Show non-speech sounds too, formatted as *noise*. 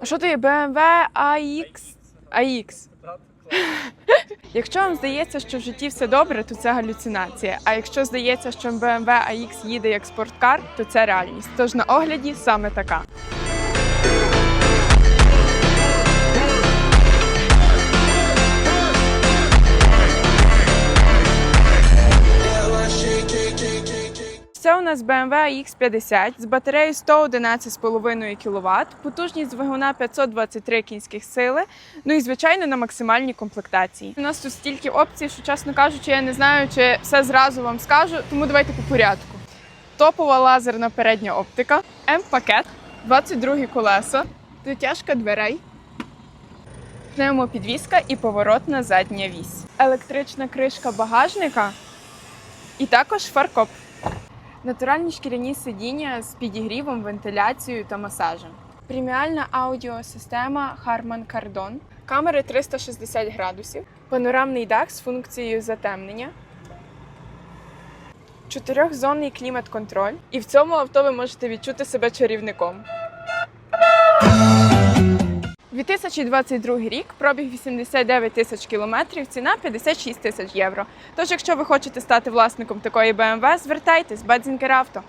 А що то є BMW AX? AX. *laughs* Якщо вам здається, що в житті все добре, то це галюцинація. А якщо здається, що BMW AX їде як спорткар, то це реальність. Тож на огляді саме така. Це у нас BMW X50 з батареєю 111,5 кВт, потужність двигуна 523 кінських сили, ну і звичайно на максимальній комплектації. У нас тут стільки опцій, що чесно кажучи, я не знаю, чи все зразу вам скажу, тому давайте по порядку. Топова лазерна передня оптика, М-пакет, 22 колеса, дотяжка дверей, пневмопідвізка і поворотна задня вісь, електрична кришка багажника і також фаркоп. Натуральні шкіряні сидіння з підігрівом, вентиляцією та масажем. Преміальна аудіосистема Harman Kardon, камери 360 градусів, панорамний дах з функцією затемнення, чотирьохзонний клімат-контроль. І в цьому авто ви можете відчути себе чарівником. 2022 рік, пробіг 89 тисяч кілометрів, ціна 56 тисяч євро. Тож, якщо ви хочете стати власником такої BMW, звертайтесь, Бадзінкер Авто.